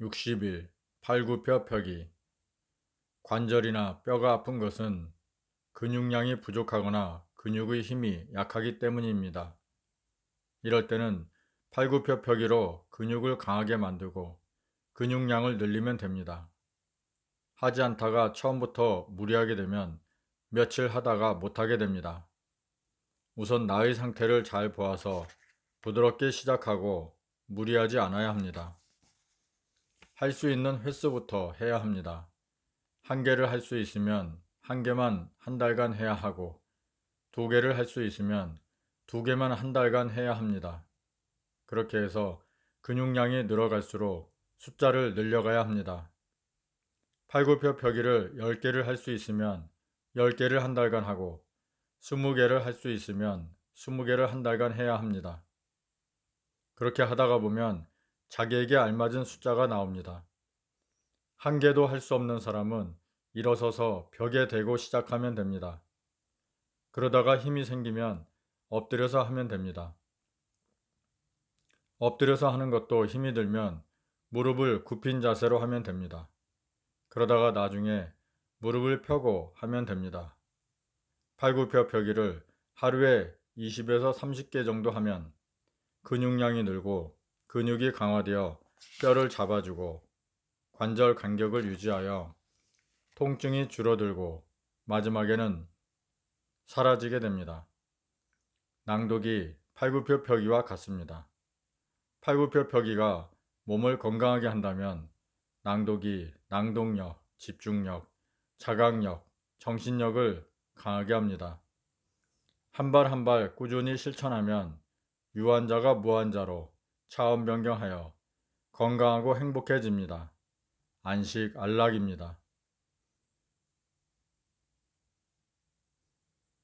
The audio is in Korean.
60일 팔굽혀 펴기 관절이나 뼈가 아픈 것은 근육량이 부족하거나 근육의 힘이 약하기 때문입니다. 이럴 때는 팔굽혀 펴기로 근육을 강하게 만들고 근육량을 늘리면 됩니다. 하지 않다가 처음부터 무리하게 되면 며칠 하다가 못하게 됩니다. 우선 나의 상태를 잘 보아서 부드럽게 시작하고 무리하지 않아야 합니다. 할 수 있는 횟수부터 해야 합니다. 한 개를 할 수 있으면 한 개만 한 달간 해야 하고 두 개를 할 수 있으면 두 개만 한 달간 해야 합니다. 그렇게 해서 근육량이 늘어갈수록 숫자를 늘려가야 합니다. 팔굽혀 펴기를 10개를 할 수 있으면 10개를 한 달간 하고 20개를 할 수 있으면 20개를 한 달간 해야 합니다. 그렇게 하다가 보면 자기에게 알맞은 숫자가 나옵니다. 한 개도 할 수 없는 사람은 일어서서 벽에 대고 시작하면 됩니다. 그러다가 힘이 생기면 엎드려서 하면 됩니다. 엎드려서 하는 것도 힘이 들면 무릎을 굽힌 자세로 하면 됩니다. 그러다가 나중에 무릎을 펴고 하면 됩니다. 팔굽혀 펴기를 하루에 20에서 30개 정도 하면 근육량이 늘고 근육이 강화되어 뼈를 잡아주고 관절 간격을 유지하여 통증이 줄어들고 마지막에는 사라지게 됩니다. 낭독이 팔굽혀 펴기와 같습니다. 팔굽혀 펴기가 몸을 건강하게 한다면 낭독이 낭독력, 집중력, 자각력, 정신력을 강하게 합니다. 한 발 한 발 꾸준히 실천하면 유한자가 무한자로 차원 변경하여 건강하고 행복해집니다. 안식 안락입니다.